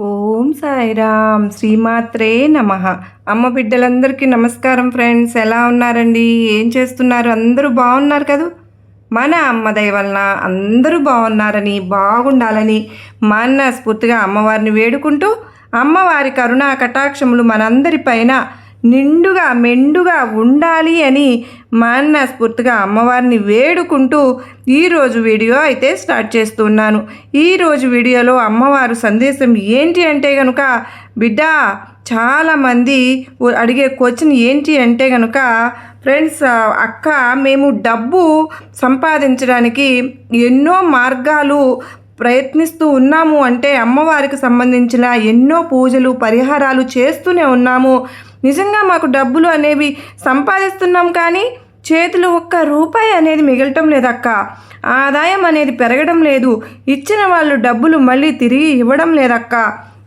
ఓం సాయిరామ్. శ్రీమాత్రే నమ. అమ్మ బిడ్డలందరికీ నమస్కారం ఫ్రెండ్స్. ఎలా ఉన్నారండి? ఏం చేస్తున్నారు? అందరూ బాగున్నారు కదూ? మన అమ్మ దయ వలన అందరూ బాగున్నారని బాగుండాలని మనస్ఫూర్తిగా అమ్మవారిని వేడుకుంటూ అమ్మవారి కరుణా కటాక్షములు మనందరిపైన నిండుగా మెండుగా ఉండాలి అని మనస్ఫూర్తిగా అమ్మవారిని వేడుకుంటూ ఈరోజు వీడియో అయితే స్టార్ట్ చేస్తున్నాను. ఈరోజు వీడియోలో అమ్మవారు సందేశం ఏంటి అంటే కనుక బిడ్డ చాలామంది అడిగే క్వశ్చన్ ఏంటి అంటే కనుక ఫ్రెండ్స్ అక్క మేము డబ్బు సంపాదించడానికి ఎన్నో మార్గాలు ప్రయత్నిస్తూ ఉన్నాము. అంటే అమ్మవారికి సంబంధించిన ఎన్నో పూజలు పరిహారాలు చేస్తూనే ఉన్నాము. నిజంగా మాకు డబ్బులు అనేవి సంపాదిస్తున్నాం కానీ చేతులు ఒక్క రూపాయి అనేది మిగలటం లేదక్క. ఆదాయం అనేది పెరగడం లేదు. ఇచ్చిన వాళ్ళు డబ్బులు మళ్ళీ తిరిగి ఇవ్వడం లేదక్క.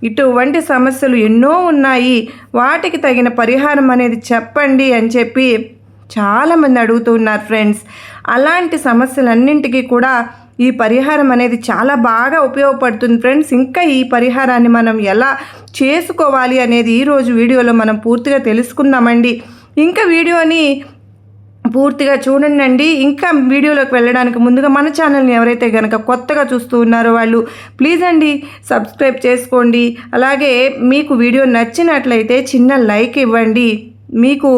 ఇటువంటి సమస్యలు ఎన్నో ఉన్నాయి. వాటికి తగిన పరిహారం అనేది చెప్పండి అని చెప్పి చాలామంది అడుగుతున్నారు ఫ్రెండ్స్. అలాంటి సమస్యలన్నింటికీ కూడా ఈ పరిహారం అనేది చాలా బాగా ఉపయోగపడుతుంది ఫ్రెండ్స్. ఇంకా ఈ పరిహారాన్ని మనం ఎలా చేసుకోవాలి అనేది ఈరోజు వీడియోలో మనం పూర్తిగా తెలుసుకుందామండి. ఇంకా వీడియోని పూర్తిగా చూడండి ఇంకా వీడియోలోకి వెళ్ళడానికి ముందుగా మన ఛానల్ని ఎవరైతే కనుక కొత్తగా చూస్తూ ఉన్నారో వాళ్ళు ప్లీజ్ అండి సబ్స్క్రైబ్ చేసుకోండి. అలాగే మీకు వీడియో నచ్చినట్లయితే చిన్న లైక్ ఇవ్వండి. మీకు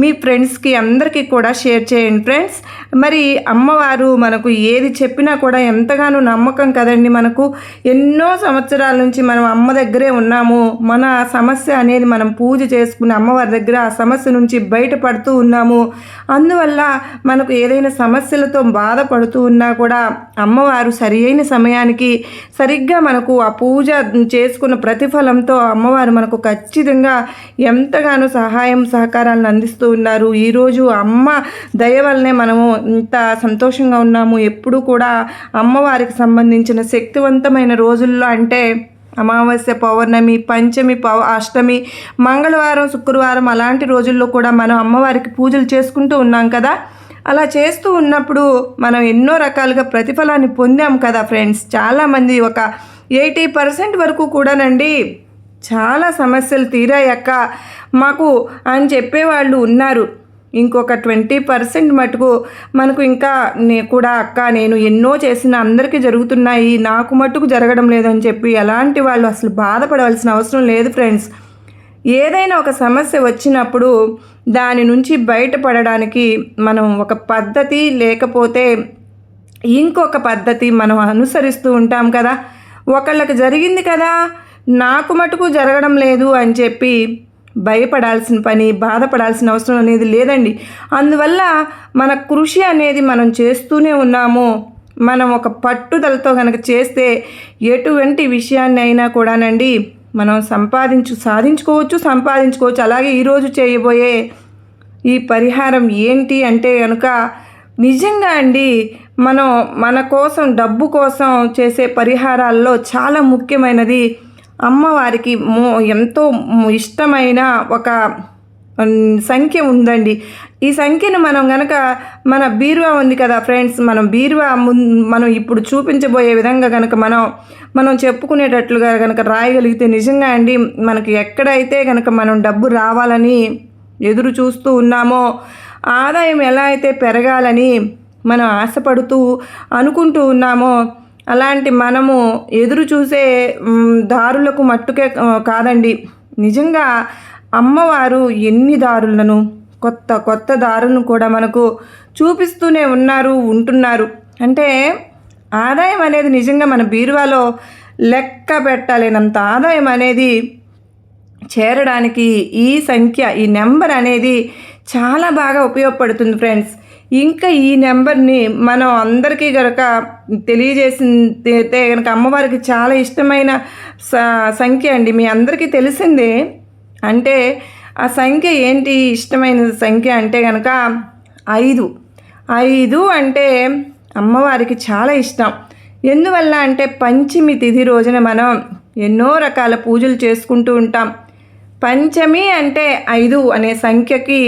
మీ ఫ్రెండ్స్కి అందరికీ కూడా షేర్ చేయండి ఫ్రెండ్స్. మరి అమ్మవారు మనకు ఏది చెప్పినా కూడా ఎంతగానో నమ్మకం కదండి మనకు. ఎన్నో సంవత్సరాల నుంచి మనం అమ్మ దగ్గరే ఉన్నాము. మన సమస్య అనేది మనం పూజ చేసుకుని అమ్మవారి దగ్గర ఆ సమస్య నుంచి బయటపడుతూ ఉన్నాము. అందువల్ల మనకు ఏదైనా సమస్యలతో బాధపడుతూ ఉన్నా కూడా అమ్మవారు సరి అయిన సమయానికి సరిగ్గా మనకు ఆ పూజ చేసుకున్న ప్రతిఫలంతో అమ్మవారు మనకు ఖచ్చితంగా ఎంతగానో సహాయం సహకారాలను అందిస్తూ ఉన్నారు. ఈరోజు అమ్మ దయ వల్లనే మనము ఇంత సంతోషంగా ఉన్నాము. ఎప్పుడు కూడా అమ్మవారికి సంబంధించిన శక్తివంతమైన రోజుల్లో అంటే అమావాస్య పౌర్ణమి పంచమి పౌ అష్టమి మంగళవారం శుక్రవారం అలాంటి రోజుల్లో కూడా మనం అమ్మవారికి పూజలు చేసుకుంటూ ఉన్నాం కదా. అలా చేస్తూ ఉన్నప్పుడు మనం ఎన్నో రకాలుగా ప్రతిఫలాన్ని పొందాం కదా ఫ్రెండ్స్. చాలామంది ఒక ఎయిటీ పర్సెంట్ వరకు కూడానండి చాలా సమస్యలు తీరాయక్క మాకు అని చెప్పేవాళ్ళు ఉన్నారు. ఇంకొక ట్వంటీ పర్సెంట్ మటుకు మనకు ఇంకా నే కూడా అక్క నేను ఎన్నో చేసిన అందరికీ జరుగుతున్నాయి నాకు మటుకు జరగడం లేదని చెప్పి ఎలాంటి వాళ్ళు అసలు బాధపడవలసిన అవసరం లేదు ఫ్రెండ్స్. ఏదైనా ఒక సమస్య వచ్చినప్పుడు దాని నుంచి బయటపడడానికి మనం ఒక పద్ధతి లేకపోతే ఇంకొక పద్ధతి మనం అనుసరిస్తూ ఉంటాం కదా. ఒకళ్ళకి జరిగింది కదా నాకు మటుకు జరగడం లేదు అని చెప్పి భయపడాల్సిన పని బాధపడాల్సిన అవసరం అనేది లేదండి. అందువల్ల మన కృషి అనేది మనం చేస్తూనే ఉన్నాము. మనం ఒక పట్టుదలతో కనుక చేస్తే ఎటువంటి విషయాన్ని అయినా కూడానండి మనం సంపాదించు సాధించుకోవచ్చు సంపాదించుకోవచ్చు. అలాగే ఈరోజు చేయబోయే ఈ పరిహారం ఏంటి అంటే కనుక నిజంగా అండి మనం మన కోసం డబ్బు కోసం చేసే పరిహారాల్లో చాలా ముఖ్యమైనది అమ్మవారికి మో ఎంతో ఇష్టమైన ఒక సంఖ్య ఉందండి. ఈ సంఖ్యను మనం గనక మన బీరువా ఉంది కదా ఫ్రెండ్స్ మనం బీరువా మనం ఇప్పుడు చూపించబోయే విధంగా కనుక మనం మనం చెప్పుకునేటట్లుగా కనుక రాయగలిగితే నిజంగా అండి మనకి ఎక్కడైతే కనుక మనం డబ్బు రావాలని ఎదురు చూస్తూ ఉన్నామో ఆదాయం ఎలా అయితే పెరగాలని మనం ఆశపడుతూ అనుకుంటూ ఉన్నామో అలాంటి మనము ఎదురు చూసే దారులకు మట్టుకే కాదండి. నిజంగా అమ్మవారు ఎన్ని దారులను కొత్త కొత్త దారులను కూడా మనకు చూపిస్తూనే ఉన్నారు ఉంటున్నారు. అంటే ఆదాయం అనేది నిజంగా మన బీరువాలో లెక్క పెట్టలేనంత ఆదాయం అనేది చేరడానికి ఈ సంఖ్య ఈ నెంబర్ అనేది చాలా బాగా ఉపయోగపడుతుంది ఫ్రెండ్స్. ఇంకా ఈ నెంబర్ని మనం అందరికీ కనుక తెలియజేసితే కనుక అమ్మవారికి చాలా ఇష్టమైన సంఖ్య అండి. మీ అందరికీ తెలిసిందే అంటే ఆ సంఖ్య ఏంటి? ఇష్టమైన సంఖ్య అంటే కనుక ఐదు. ఐదు అంటే అమ్మవారికి చాలా ఇష్టం. ఎందువల్ల అంటే పంచమి తిథి రోజున మనం ఎన్నో రకాల పూజలు చేసుకుంటూ ఉంటాం. పంచమి అంటే ఐదు అనే సంఖ్యకి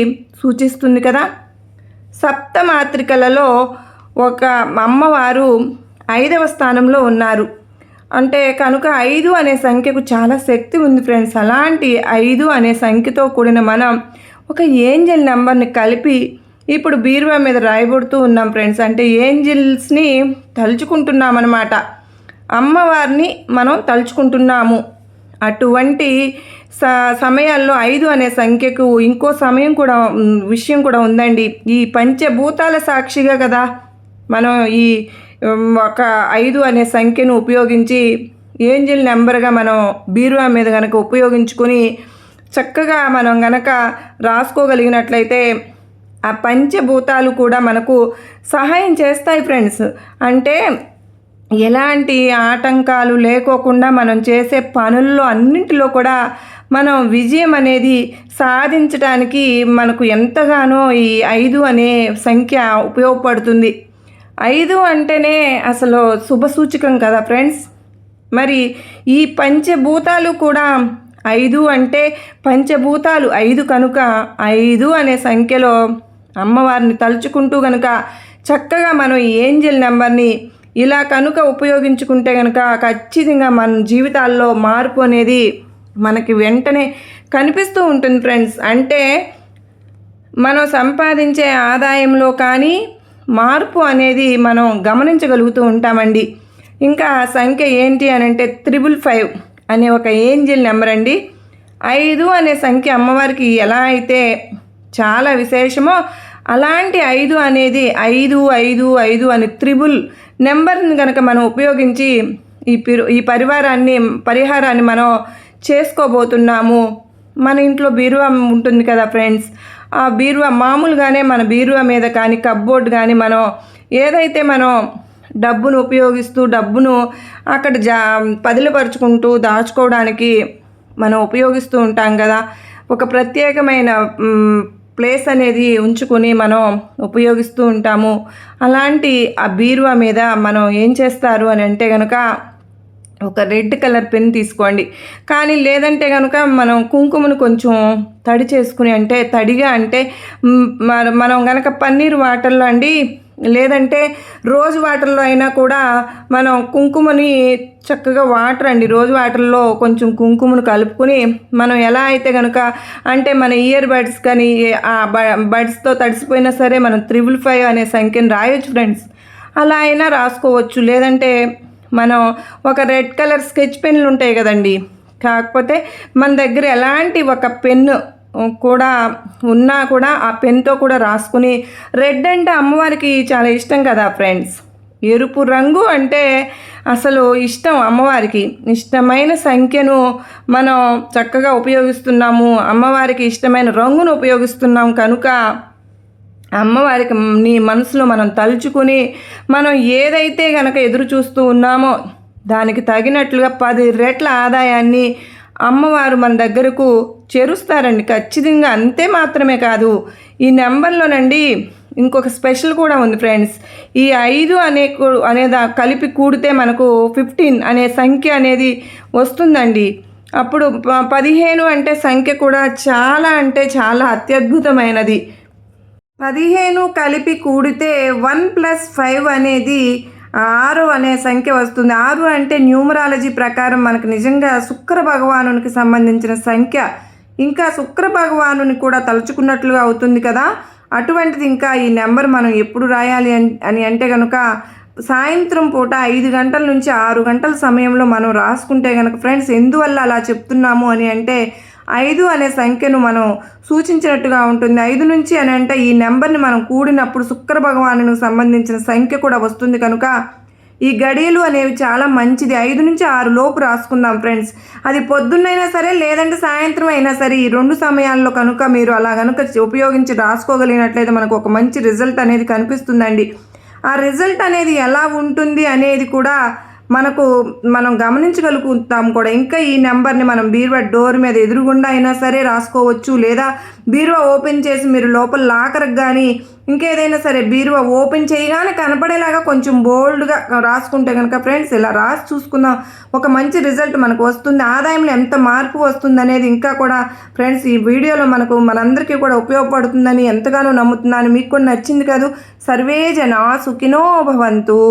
సూచిస్తుంది కదా. సప్తమాత్రికలలో ఒక అమ్మవారు ఐదవ స్థానంలో ఉన్నారు. అంటే కనుక ఐదు అనే సంఖ్యకు చాలా శక్తి ఉంది ఫ్రెండ్స్. అలాంటి ఐదు అనే సంఖ్యతో కూడిన మనం ఒక ఏంజల్ నెంబర్ని కలిపి ఇప్పుడు బీరువా మీద రాయబడుతూ ఉన్నాం ఫ్రెండ్స్. అంటే ఏంజిల్స్ని తలుచుకుంటున్నాం అన్నమాట అమ్మవారిని మనం తలుచుకుంటున్నాము. అటువంటి స సమయాల్లో ఐదు అనే సంఖ్యకు ఇంకో సమయం కూడా విషయం కూడా ఉందండి. ఈ పంచభూతాల సాక్షిగా కదా మనం ఈ ఒక ఐదు అనే సంఖ్యను ఉపయోగించి ఏంజిల్ నెంబర్గా మనం బీరువా మీద కనుక ఉపయోగించుకొని చక్కగా మనం గనక రాసుకోగలిగినట్లయితే ఆ పంచభూతాలు కూడా మనకు సహాయం చేస్తాయి ఫ్రెండ్స్. అంటే ఎలాంటి ఆటంకాలు లేకోకుండా మనం చేసే పనుల్లో అన్నింటిలో కూడా మనం విజయం అనేది సాధించడానికి మనకు ఎంతగానో ఈ ఐదు అనే సంఖ్య ఉపయోగపడుతుంది. ఐదు అంటేనే అసలు శుభసూచకం కదా ఫ్రెండ్స్. మరి ఈ పంచభూతాలు కూడా ఐదు అంటే పంచభూతాలు ఐదు కనుక ఐదు అనే సంఖ్యలో అమ్మవారిని తలుచుకుంటూ కనుక చక్కగా మనం ఈ ఏంజల్ నెంబర్ని ఇలా కనుక ఉపయోగించుకుంటే కనుక ఖచ్చితంగా మన జీవితాల్లో మార్పు అనేది మనకి వెంటనే కనిపిస్తూ ఉంటుంది ఫ్రెండ్స్. అంటే మనం సంపాదించే ఆదాయంలో కానీ మార్పు అనేది మనం గమనించగలుగుతూ ఉంటామండి. ఇంకా సంఖ్య ఏంటి అని అంటే త్రిబుల్ ఫైవ్ అనే ఒక ఏంజిల్ నెంబర్ అండి. ఐదు అనే సంఖ్య అమ్మవారికి ఎలా అయితే చాలా విశేషమో అలాంటి ఐదు అనేది ఐదు ఐదు ఐదు అని త్రిబుల్ నెంబర్ని కనుక మనం ఉపయోగించి ఈ పిరు ఈ పరివారాన్ని పరిహారాన్ని మనం చేసుకోబోతున్నాము. మన ఇంట్లో బీరువా ఉంటుంది కదా ఫ్రెండ్స్? ఆ బీరువా మామూలుగానే మన బీరువా మీద కానీ కబ్బోర్డ్ కానీ మనం ఏదైతే మనం డబ్బును ఉపయోగిస్తూ డబ్బును అక్కడ జా పదిలపరుచుకుంటూ దాచుకోవడానికి మనం ఉపయోగిస్తూ ఉంటాం కదా ఒక ప్రత్యేకమైన ప్లేస్ అనేది ఉంచుకొని మనం ఉపయోగిస్తూ ఉంటాము. అలాంటి ఆ బీరువా మీద మనం ఏం చేస్తారు అని అంటే కనుక ఒక రెడ్ కలర్ పెన్ తీసుకోండి. కానీ లేదంటే కనుక మనం కుంకుమను కొంచెం తడి చేసుకుని అంటే తడిగా అంటే మనం కనుక పన్నీర్ వాటర్లో అండి లేదంటే రోజు వాటర్లో అయినా కూడా మనం కుంకుమని చక్కగా వాటర్ అండి రోజు వాటర్లో కొంచెం కుంకుమను కలుపుకొని మనం ఎలా అయితే కనుక అంటే మన ఇయర్ బడ్స్ కానీ ఆ బడ్స్తో తడిసిపోయినా సరే మనం త్రిబుల్ ఫైవ్ అనే సంఖ్యను రాయొచ్చు ఫ్రెండ్స్. అలా అయినా రాసుకోవచ్చు. లేదంటే మనం ఒక రెడ్ కలర్ స్కెచ్ పెన్లు ఉంటాయి కదండి. కాకపోతే మన దగ్గర ఎలాంటి ఒక పెన్ను కూడా ఉన్నా కూడా ఆ పెన్తో కూడా రాసుకుని రెడ్ అంటే అమ్మవారికి చాలా ఇష్టం కదా ఫ్రెండ్స్. ఎరుపు రంగు అంటే అసలు ఇష్టం అమ్మవారికి. ఇష్టమైన సంఖ్యను మనం చక్కగా ఉపయోగిస్తున్నాము. అమ్మవారికి ఇష్టమైన రంగును ఉపయోగిస్తున్నాం కనుక అమ్మవారికి నీ మనసులో మనం తలుచుకుని మనం ఏదైతే కనుక ఎదురు చూస్తూ ఉన్నామో దానికి తగినట్లుగా పది రెట్ల ఆదాయాన్ని అమ్మవారు మన దగ్గరకు చేరుస్తారండి. ఖచ్చితంగా అంతే మాత్రమే కాదు. ఈ నెంబర్లోనండి ఇంకొక స్పెషల్ కూడా ఉంది ఫ్రెండ్స్. ఈ ఐదు అనే అనేదా కలిపి కూడితే మనకు ఫిఫ్టీన్ అనే సంఖ్య అనేది వస్తుందండి. అప్పుడు పదిహేను అంటే సంఖ్య కూడా చాలా అంటే చాలా అత్యద్భుతమైనది. పదిహేను కలిపి కూడితే వన్ ప్లస్ ఫైవ్ అనేది ఆరు అనే సంఖ్య వస్తుంది. ఆరు అంటే న్యూమరాలజీ ప్రకారం మనకు నిజంగా శుక్ర భగవానునికి సంబంధించిన సంఖ్య. ఇంకా శుక్ర భగవానుని కూడా తలుచుకున్నట్లుగా అవుతుంది కదా? అటువంటిది ఇంకా ఈ నెంబర్ మనం ఎప్పుడు రాయాలి అని అంటే కనుక సాయంత్రం పూట ఐదు గంటల నుంచి ఆరు గంటల సమయంలో మనం రాసుకుంటే కనుక ఫ్రెండ్స్ ఎందువల్ల అలా చెప్తున్నాము అని అంటే ఐదు అనే సంఖ్యను మనం సూచించినట్టుగా ఉంటుంది. ఐదు నుంచి అని అంటే ఈ నెంబర్ని మనం కూడినప్పుడు శుక్ర భగవానునికి సంబంధించిన సంఖ్య కూడా వస్తుంది కనుక ఈ గడియలు అనేవి చాలా మంచిది. ఐదు నుంచి ఆరు లోపు రాసుకుందాం ఫ్రెండ్స్. అది పొద్దున్నైనా సరే లేదంటే సాయంత్రం అయినా సరే ఈ రెండు సమయాల్లో కనుక మీరు అలా కనుక ఉపయోగించి రాసుకోగలిగినట్లయితే మనకు ఒక మంచి రిజల్ట్ అనేది కనిపిస్తుందండి. ఆ రిజల్ట్ అనేది ఎలా ఉంటుంది అనేది కూడా మనకు మనం గమనించగలుగుతాం కూడా. ఇంకా ఈ నెంబర్ని మనం బీరువా డోర్ మీద ఎదురుగుండా అయినా సరే రాసుకోవచ్చు. లేదా బీరువా ఓపెన్ చేసి మీరు లోపల లాకర్కి కానీ ఇంకేదైనా సరే బీరువా ఓపెన్ చేయగానే కనపడేలాగా కొంచెం బోల్డ్గా రాసుకుంటే కనుక ఫ్రెండ్స్ ఇలా రాసి చూసుకుందాం. ఒక మంచి రిజల్ట్ మనకు వస్తుంది. ఆదాయంలో ఎంత మార్పు వస్తుంది అనేది ఇంకా కూడా ఫ్రెండ్స్ ఈ వీడియోలో మనకు మనందరికీ కూడా ఉపయోగపడుతుందని ఎంతగానో నమ్ముతున్నాను. మీకు కూడా నచ్చింది కాదు. సర్వే జనా సుఖినో భవంతు.